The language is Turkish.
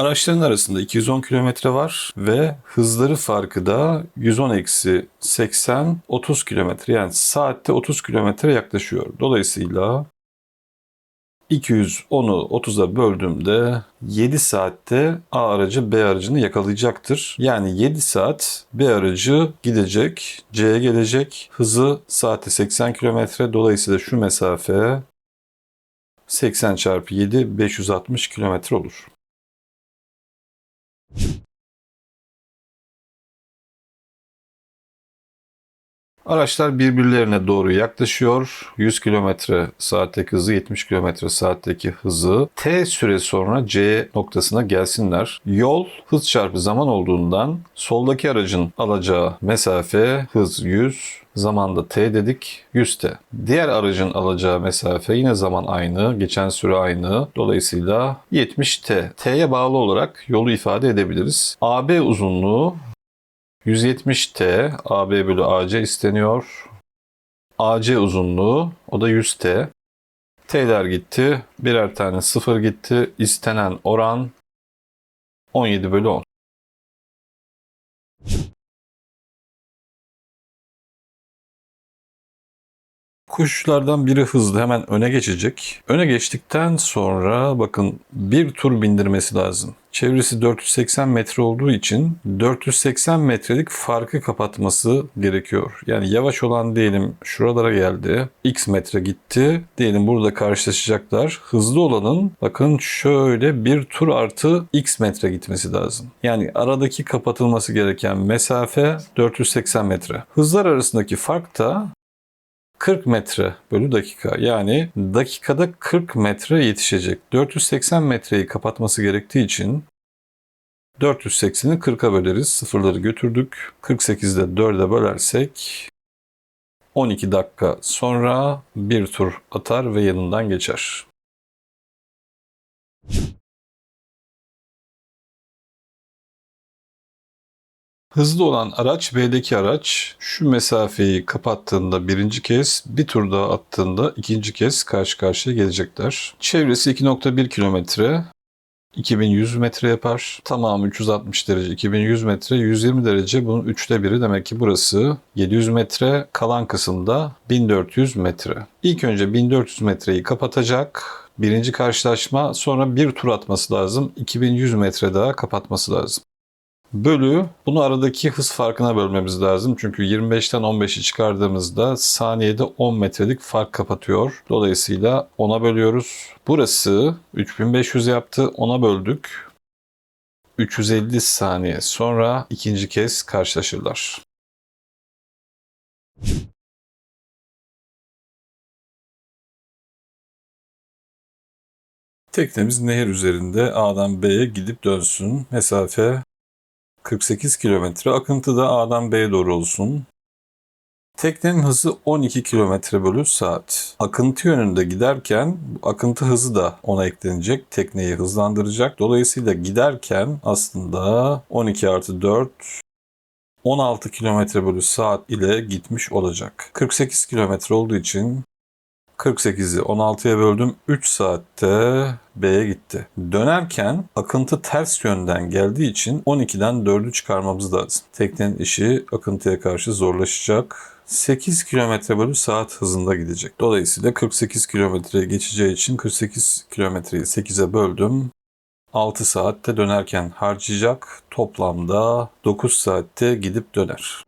Araçların arasında 210 kilometre var ve hızları farkı da 110 eksi 80 30 kilometre yani saatte 30 kilometre yaklaşıyor. Dolayısıyla 210'u 30'a böldüğümde 7 saatte A aracı B aracını yakalayacaktır. Yani 7 saat B aracı gidecek, C'ye gelecek. Hızı saatte 80 kilometre. Dolayısıyla şu mesafe 80 çarpı 7 560 kilometre olur. Araçlar birbirlerine doğru yaklaşıyor. 100 km saatteki hızı 70 km saatteki hızı T süre sonra C noktasına gelsinler. Yol hız çarpı zaman olduğundan soldaki aracın alacağı mesafe hız 100, zamanda T dedik 100T. Diğer aracın alacağı mesafe yine zaman aynı, geçen süre aynı. Dolayısıyla 70T. T'ye bağlı olarak yolu ifade edebiliriz. AB uzunluğu 170T AB bölü AC isteniyor. AC uzunluğu o da 100T. T'ler gitti. Birer tane sıfır gitti. İstenen oran 17 bölü 10. Koşuculardan biri hızlı hemen öne geçecek. Öne geçtikten sonra bakın bir tur bindirmesi lazım. Çevresi 480 metre olduğu için 480 metrelik farkı kapatması gerekiyor. Yani yavaş olan diyelim şuralara geldi. X metre gitti. Diyelim burada karşılaşacaklar. Hızlı olanın bakın şöyle bir tur artı X metre gitmesi lazım. Yani aradaki kapatılması gereken mesafe 480 metre. Hızlar arasındaki fark da 40 metre bölü dakika. Yani dakikada 40 metre yetişecek. 480 metreyi kapatması gerektiği için 480'i 40'a böleriz. Sıfırları götürdük. 48'de 4'e bölersek 12 dakika sonra bir tur atar ve yanından geçer. Hızlı olan araç B'deki araç şu mesafeyi kapattığında birinci kez bir tur daha attığında ikinci kez karşı karşıya gelecekler. Çevresi 2.1 kilometre. 2100 metre yapar. Tamamı 360 derece. 2100 metre 120 derece bunun üçte biri. Demek ki burası 700 metre. Kalan kısımda 1400 metre. İlk önce 1400 metreyi kapatacak. Birinci karşılaşma sonra bir tur atması lazım. 2100 metre daha kapatması lazım. Bölü bunu aradaki hız farkına bölmemiz lazım. Çünkü 25'ten 15'i çıkardığımızda saniyede 10 metrelik fark kapatıyor. Dolayısıyla 10'a bölüyoruz. Burası 3500 yaptı. 10'a böldük. 350 saniye sonra ikinci kez karşılaşırlar. Teknemiz nehir üzerinde A'dan B'ye gidip dönsün. Mesafe 48 kilometre. Akıntı da A'dan B'ye doğru olsun. Teknenin hızı 12 kilometre bölü saat. Akıntı yönünde giderken akıntı hızı da ona eklenecek. Tekneyi hızlandıracak. Dolayısıyla giderken aslında 12 artı 4 16 kilometre bölü saat ile gitmiş olacak. 48 kilometre olduğu için 48'i 16'ya böldüm. 3 saatte B'ye gitti. Dönerken akıntı ters yönden geldiği için 12'den 4'ü çıkarmamız lazım. Teknenin işi akıntıya karşı zorlaşacak. 8 km bölü saat hızında gidecek. Dolayısıyla 48 kilometreye geçeceği için 48 kilometreyi 8'e böldüm. 6 saatte dönerken harcayacak. Toplamda 9 saatte gidip döner.